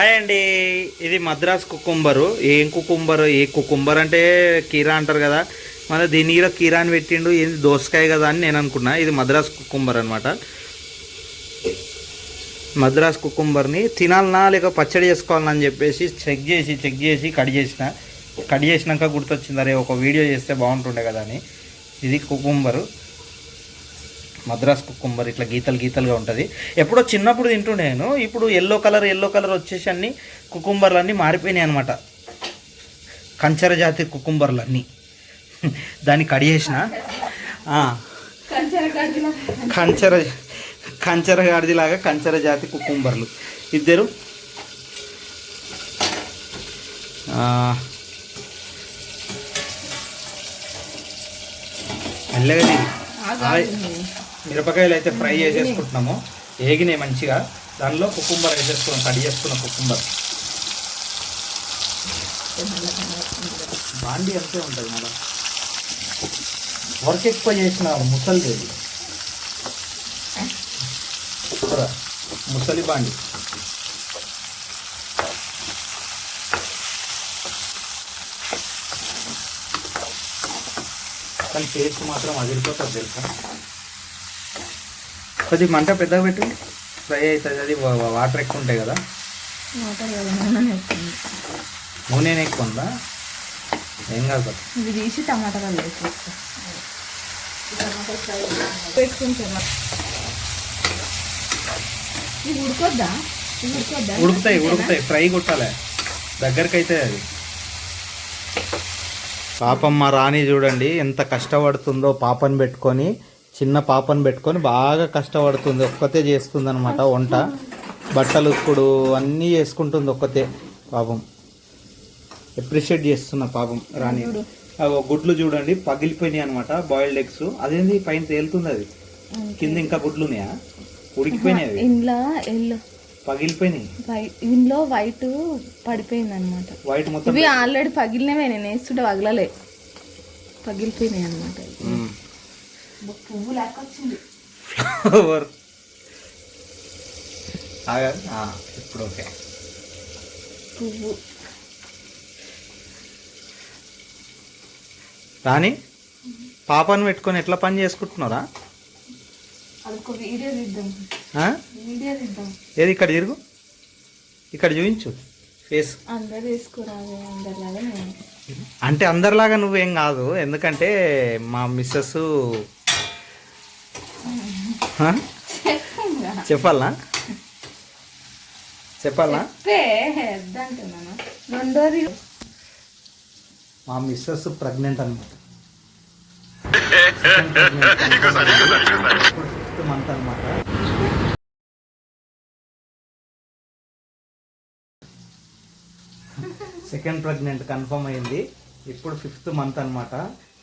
Hi అండి. ఇది Madras cucumber. ఏం కుకుంబరు? ఏ కుకుంబర్ అంటే కీరా అంటారు కదా. మన దీనిలో కీరా అని పెట్టిండు. ఏది? దోసకాయ కదా అని నేను అనుకున్నా. ఇది మద్రాస్ కుకుంబర్ అనమాట మద్రాస్ కుకుంబర్ని తినాలనా లేక పచ్చడి చేసుకోవాలని అని చెప్పేసి చెక్ చేసి చెక్ చేసి కట్ చేసిన. కట్ చేసినాక గుర్తొచ్చింది అరే ఒక వీడియో చేస్తే బాగుంటుండే కదా అని. ఇది కుకుంబరు. మద్రాస్ కుకుంబర్ ఇట్లా గీతలు గీతలుగా ఉంటుంది. ఎప్పుడో చిన్నప్పుడు తింటుండే నేను ఇప్పుడు ఎల్లో కలర్ ఎల్లో కలర్ వచ్చేసి అన్ని కుకుంబర్లు అన్నీ మారిపోయినాయి అనమాట కంచర జాతి కుకుంబర్లు అన్నీ దాన్ని కడిగేసిన కంచర కంచర గాడిదిలాగా కంచర జాతి కుకుంబర్లు ఇద్దరు. మెల్లగా. మిరపకాయలు అయితే ఫ్రై చేసేసుకుంటున్నాము. ఏగినాయి మంచిగా. దానిలో కుకుంబర్ వేసేసుకున్నాం. కడి చేసుకున్న కుకుంబర్. బాండి అంతే ఉంటుంది మళ్ళీ వర్క్ ఎక్కువ చేసిన ముసలి ముసలి బాండి. కానీ టేస్ట్ మాత్రం అదిరిపోతుంది తెలుసా? కొద్ది మంట పెద్దగా పెట్టు. ఫ్రై అవుతుంది. అది వాటర్ ఎక్కువ ఉంటాయి కదా. నూనె ఎక్కువ ఉందా ఏం కాదు కదా. ఇది తీసి టమాటాలు వేసేస్తా ఇది ఉడుకొద్దా? ఉడుకుతాయి ఉడుకుతాయి. ఫ్రై కొట్టాలి. దగ్గరికి అయితే అది. పాపం మా రాణి చూడండి ఎంత కష్టపడుతుందో పాపని పెట్టుకొని చిన్న పాపని పెట్టుకొని బాగా కష్టపడుతుంది. ఒక్కతే చేస్తుంది అనమాట వంట. బట్టలు ఉక్కుడు అన్నీ చేసుకుంటుంది ఒక్కతే. పాపం. అప్రిషియేట్ చేస్తున్నా పాపం రాణి. గుడ్లు చూడండి. పగిలిపోయినాయి అనమాట బాయిల్డ్ ఎగ్స్ అదేంది? పైన తేలుతుంది అది. కింద ఇంకా గుడ్లు ఉన్నాయా? ఉడికిపోయినాయి ఇంట్లో ఎల్లో. పగిలిపోయినాయి. ఇంట్లో వైట్ పడిపోయింది అనమాట వైట్ మొత్తం ఇవి ఆల్రెడీ పగిలినవే నేను వేస్తుంటే పగలలే. పగిలిపోయినాయి అనమాట. పువ్వు లెక్క వచ్చింది ఫ్లవర్ ఇప్పుడు ఓకే. పువ్వు. రాని పాపను పెట్టుకొని ఎట్లా పని చేసుకుంటున్నారా? ఏది ఇక్కడ తిరుగు? ఇక్కడ చూపించు. ఫేస్ అంటే అందరిలాగా నువ్వేం కాదు. ఎందుకంటే మా మిస్సెస్ చెప్పాలా? చెప్పాలా? రెండోది మా మిస్సెస్ ప్రెగ్నెంట్ అనమాట ఫిఫ్త్ మంత్ అనమాట సెకండ్ ప్రెగ్నెంట్ కన్ఫర్మ్ అయింది. ఇప్పుడు ఫిఫ్త్ మంత్ అన్నమాట.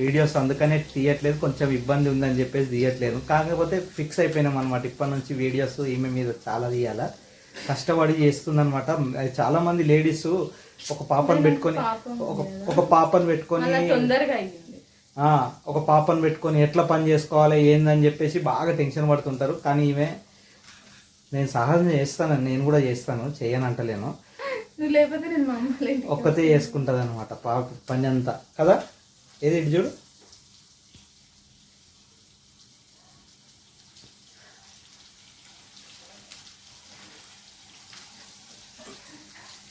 వీడియోస్ అందుకనే తీయట్లేదు కొంచెం ఇబ్బంది ఉందని చెప్పేసి తీయట్లేదు. కాకపోతే ఫిక్స్ అయిపోయినాం అనమాట ఇప్పటి నుంచి వీడియోస్ ఈమె మీద చాలా తీయాలా? కష్టపడి చేస్తుందన్నమాట. అది చాలా మంది లేడీస్ ఒక పాపను పెట్టుకొని ఒక ఒక పాపను పెట్టుకొని ఒక పాపను పెట్టుకొని ఎట్లా పని చేసుకోవాలి ఏందని చెప్పేసి బాగా టెన్షన్ పడుతుంటారు. కానీ ఈమె నేను సహాయం చేస్తాను నేను కూడా చేస్తాను చేయనంటలేను. ఒక్కతే చేసుకుంటుంది అనమాట పాప పని అంతా. కదా? ఏది ఇటు చూడు.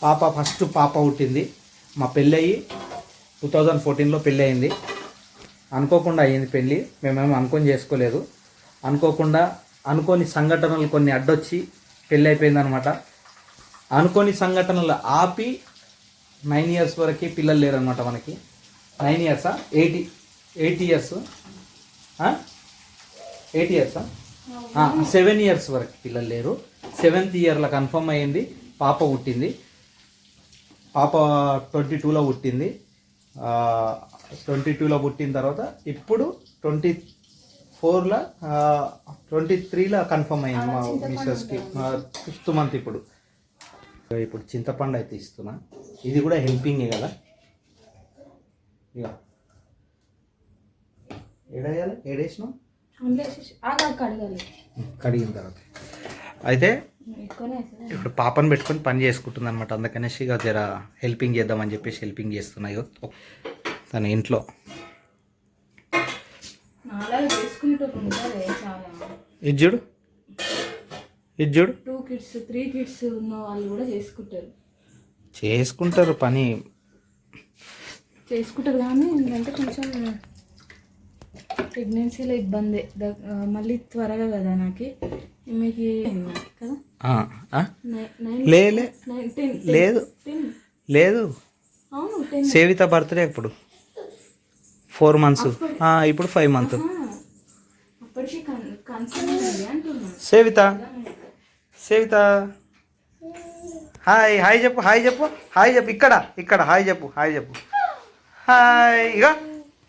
పాప ఫస్ట్ పాప పుట్టింది. మా పెళ్ళయి టూ థౌజండ్ ఫోర్టీన్లో పెళ్ళి అయింది అనుకోకుండా అయ్యింది పెళ్ళి. మేమేమో అనుకొని చేసుకోలేదు. అనుకోకుండా అనుకోని సంఘటనలు కొన్ని అడ్డొచ్చి పెళ్ళి అయిపోయింది అనమాట అనుకోని సంఘటనలు ఆపి నైన్ ఇయర్స్ వరకు పిల్లలు లేరనమాట మనకి. నైన్ ఇయర్సా ఎయిటీ ఎయిట్ ఇయర్స్ ఎయిట్ ఇయర్సా సెవెన్ ఇయర్స్ వరకు పిల్లలు లేరు. సెవెంత్ ఇయర్లో కన్ఫర్మ్ అయ్యింది. పాప పుట్టింది. పాప ట్వంటీ టూలో పుట్టింది. ట్వంటీ టూలో పుట్టిన తర్వాత ఇప్పుడు ట్వంటీ ఫోర్లో ట్వంటీ త్రీలో కన్ఫర్మ్ అయింది మా మిస్సెస్కి ఫిఫ్త్ మంత్ ఇప్పుడు. ఇప్పుడు చింతపండు అయితే ఇస్తున్నా. ఇది కూడా హెల్పింగే కదా? ఇక. ఏడేయాలి? ఏడేసినాం? ఆగా కడగాలి. కడిగిన తర్వాత. అయితే ఇప్పుడు పాపను పెట్టుకొని పని చేసుకుంటుంది అనమాట అందుకనేసి ఇక జర హెల్పింగ్ చేద్దామని చెప్పేసి హెల్పింగ్ చేస్తున్నాయి తన ఇంట్లో. ఇది చూడు. ఇది చూడు. టూ కిడ్స్ త్రీ కిడ్స్ ఉన్న వాళ్ళు కూడా చేసుకుంటారు. చేసుకుంటారు పని. చేసుకుంటారు కానీ ఏంటంటే కొంచెం ప్రెగ్నెన్సీలో ఇబ్బంది. మళ్ళీ త్వరగా కదా నాకు. మీకు కదా? లేదు. లేదు. సేవిత బర్త్డే ఇప్పుడు ఫోర్ మంత్స్. ఇప్పుడు five month. Savita. Savita. Hi hi చెప్పు హాయ్ చెప్పు. హాయ్ చెప్పు ఇక్కడ ఇక్కడ. హాయ్ చెప్పు హాయ్ చెప్పు. హాయ్. ఇక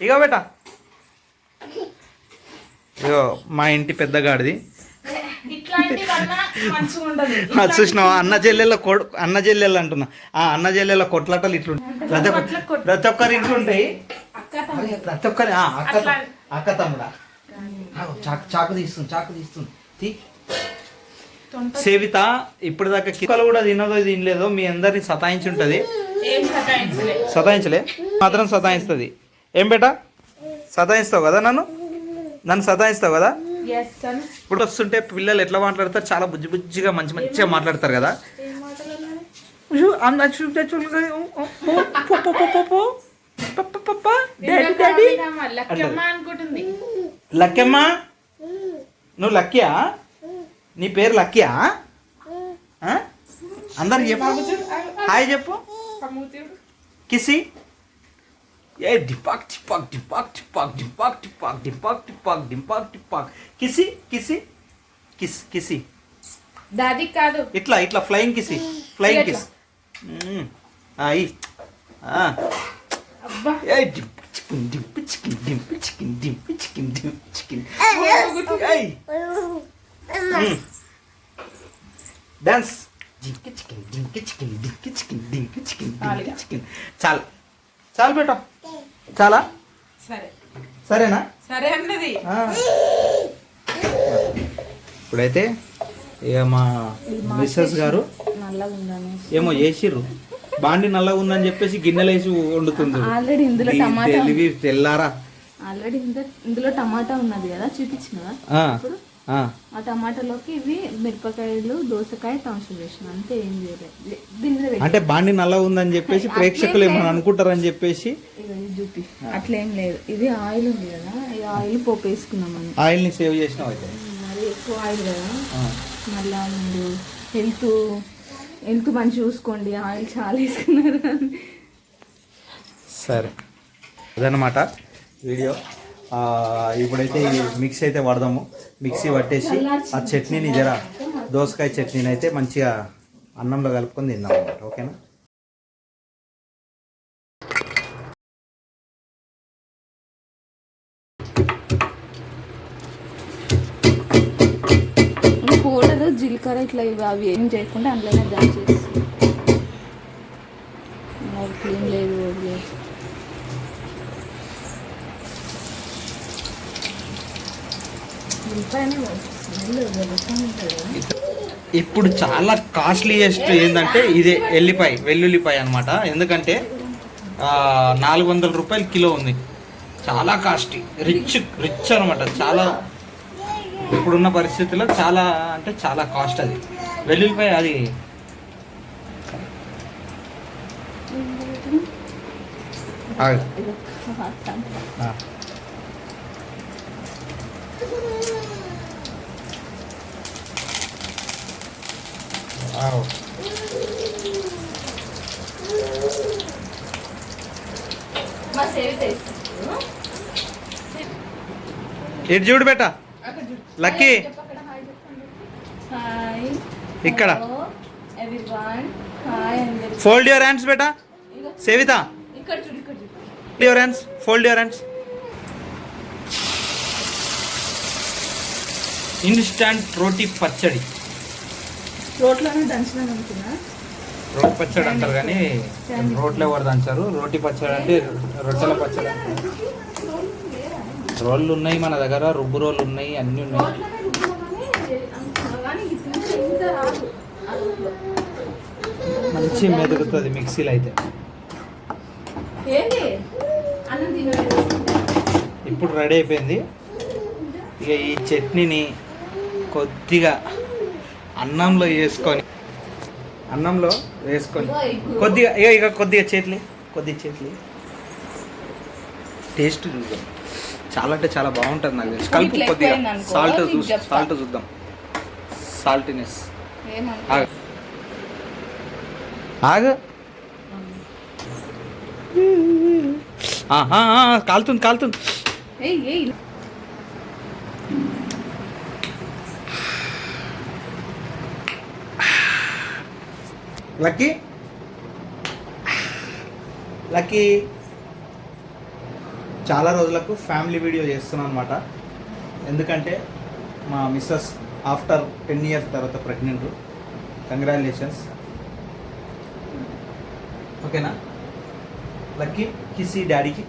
ఇక బేట. ఇగో మా ఇంటి పెద్దగాడిది అది చూసినావా? అన్న చెల్లెళ్ళ కొడు అన్న చెల్లెళ్ళు అంటున్నా. ఆ అన్న చెల్లెళ్ళ కొట్లాటలు ఇట్లుంటాయి. ప్రతి ఒక్క ప్రతి ఒక్కరి ఇంట్లో ఉంటాయి. అక్క తమ్ముడు. ప్రతి ఒక్కరి ఆ, అక్క అక్క తమ్ముడా? చాకు చాకు తీస్తుంది చాకు తీస్తుంది. తీ. సేవిత ఇప్పటిదాకా కిక్కలు కూడా తినదో తినలేదో మీ అందరిని సతాయించి ఉంటుంది సతాయించలే. మాత్రం సతాయిస్తుంది. ఏం బేటా? సతాయిస్తావు కదా నన్ను? నన్ను సతాయిస్తావు కదా? Yes, son. ఇప్పుడు వస్తుంటే పిల్లలు ఎట్లా మాట్లాడతారు? చాలా బుజ్జి బుజ్జిగా మంచి మంచిగా మాట్లాడతారు కదా. లక్కమ్మ అనుకుంటుంది. లక్కమ్మ నువ్వు లక్కీయా? నీ పేరు లక్కీయా? ఆ? అందరికి చెప్పు హాయ్ చెప్పు. కిసి ఏ డిపాక్ టిపాక్ డిపాక్ టిపాక్ డిపాక్ టిపాక్ డిపాక్ టిపాక్ డిపాక్ టిపాక్ కిసి కిసి కిస్ కిసి దాది కాదు ఇట్లా ఇట్లా ఫ్లయింగ్ కిసి ఫ్లయింగ్ కిస్ అయి అబ్బా డింప్ చికెన్ డింప్ చికెన్ డింప్ చికెన్ డింప్ చికెన్ డింప్ చికెన్ డాన్స్ డింక్ చికెన్ డింక్ చికెన్ డింక్ చికెన్ డింక్ చికెన్ డింక్ చికెన్. చాలు. చాలు బేట. చాలా? సరే. సరేనా? సరే అన్నది. ఇప్పుడైతే ఇక మా మిస్సెస్ గారు నల్లగా ఉందని ఏమో చేసిర్రు. బాండి నల్లగా ఉందని చెప్పేసి గిన్నెలు వేసి వండుతుంది ఆల్రెడీ ఇందులో టమాటా తెలివి తెల్లారా? ఆల్రెడీ ఇందులో ఇందులో టమాటా ఉన్నది కదా చూపించిన ఆ, టమాటాలోకి ఇవి మిరపకాయలు దోసకాయ టమాటా వేసిన అంతే ఏం చేయలేదు అంటే బాండి నల్లగా ఉందని చెప్పేసి ప్రేక్షకులు ఏమైనా అనుకుంటారని చెప్పేసి? చూపి. అట్లేం లేదు. ఇది ఆయిల్ ఉంది కదా ఈ ఆయిల్ పోపు వేసుకున్నామని ఆయిల్ని సేవ్ అయితే? మరి ఎక్కువ ఆయిల్ కదా. మళ్ళా మీరు హెల్త్ హెల్త్ మంచి చూసుకోండి ఆయిల్ చాలా వేసుకున్నారు సరే. అదనమాట వీడియో. ఇప్పుడైతే ఈ మిక్సీ అయితే పడదాము మిక్సీ పట్టేసి ఆ చట్నీని జర దోసకాయ చట్నీని అయితే మంచిగా అన్నంలో కలుపుకొని తిందాం అనమాట ఓకేనా? కూడదు జీలకర్ర ఇట్లా ఇవి అవి ఏం చేయకుండా అందులోనే దాని చేసి. క్లీన్ లేదు అది లేదు. ఉల్లిపాయనే స్మెల్ వెలుగుతూనే ఉంటుంది కదా. ఇప్పుడు చాలా కాస్ట్లీయెస్ట్ ఏంటంటే ఇదే ఎల్లిపాయ వెల్లుల్లిపాయ అనమాట ఎందుకంటే ఆ, నాలుగు వందల రూపాయలు కిలో ఉంది. చాలా కాస్ట్లీ రిచ్ రిచ్ అనమాట చాలా ఇప్పుడున్న పరిస్థితుల్లో చాలా అంటే చాలా కాస్ట్ అది. వెల్లుల్లిపాయ అది ఆగు. ఇస్తుంది. ఇటు చూడు బేట. లక్కీ. ఇక్కడ. ఫోల్డ్ యువర్ హ్యాండ్స్ బేట. Savita. Fold your hands fold your hands instant రోటీ పచ్చడి. రోట్లోనే దంచడం అనుకున్నా. రోటి పచ్చడి అంటారు కానీ రోట్లో ఎవరు దంచారు. రోటి పచ్చడి అంటే రొట్టెల పచ్చడి రోళ్ళు ఉన్నాయి మన దగ్గర రుబ్బు రోళ్ళు ఉన్నాయి అన్నీ ఉన్నాయి. మంచి మెదుగుతుంది మిక్సీలో అయితే. ఇప్పుడు రెడీ అయిపోయింది. ఇక ఈ చట్నీని కొద్దిగా అన్నంలో వేసుకొని అన్నంలో వేసుకొని. కొద్దిగా ఇక ఇక కొద్దిగా చేతులు కొద్దిగా చేతులు టేస్ట్ చూద్దాం. చాలా అంటే చాలా బాగుంటుంది నాకు తెలిసి. కలుపు కొద్దిగా సాల్ట్. సాల్ట్ చూద్దాం. సాల్టీనెస్ ఆగ. ఆగ. ఆహా, కాలుతుంది కాలుతుంది. లక్కీ? లక్కీ చాలా రోజులకు ఫ్యామిలీ వీడియో చేస్తున్నాను అనమాట ఎందుకంటే మా మిస్సెస్ ఆఫ్టర్ టెన్ ఇయర్స్ తర్వాత ప్రెగ్నెంట్. కంగ్రాచులేషన్స్. ఓకేనా? లక్కీ కిసి డాడీకి.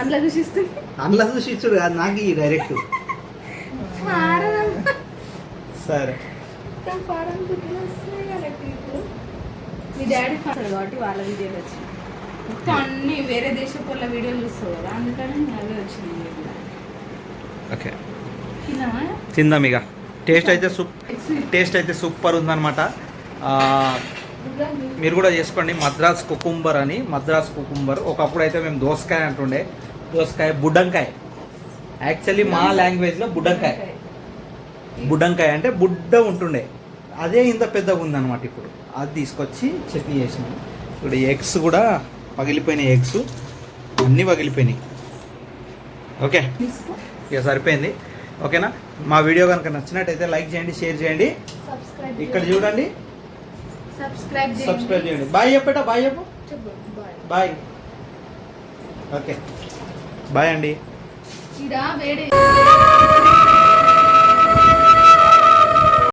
అందులో చూసిస్తుంది అందులో చూసి ఇచ్చుడు కాదు నాకు ఈ డైరెక్ట్. ఫారెన్ కుట్టిన వస్తున్నాయి కదా ఇప్పుడు. మీ డాడీ కాబట్టి వాళ్ళ వీడియోలు వచ్చినాయి. మొత్తం అన్ని వేరే దేశపు వాళ్ళ వీడియోలు చూస్తావు కదా అందుకని అవే వచ్చినాయి. ఓకే. తిందాం ఇక. టేస్ట్ అయితే సూప్ టేస్ట్ అయితే సూపర్ ఉందన్నమాట. ఆ, మీరు కూడా చేసుకోండి. మద్రాస్ కుకుంబర్ అని మద్రాస్ కుకుంబర్. ఒకప్పుడు అయితే మేము దోసకాయ అంటుండే. దోసకాయ బుడ్డంకాయ యాక్చువల్లీ మా లాంగ్వేజ్లో బుడ్డంకాయ బుడ్డంకాయ అంటే బుడ్డ ఉంటుండే. అదే ఇంత పెద్దగా ఉందన్నమాట ఇప్పుడు. అది తీసుకొచ్చి చట్నీ చేసినాం. ఇప్పుడు ఎగ్స్ కూడా పగిలిపోయినాయి ఎగ్స్ అన్నీ పగిలిపోయినాయి. ఓకే? ఇక సరిపోయింది. ఓకేనా? మా వీడియో కనుక నచ్చినట్టయితే లైక్ చేయండి షేర్ చేయండి. ఇక్కడ చూడండి. సబ్స్క్రైబ్ సబ్స్క్రైబ్ చేయండి. బాయ్ చెప్పేట? బాయ్ చెప్పు. బాయ్. ఓకే. బాయ్ అండి.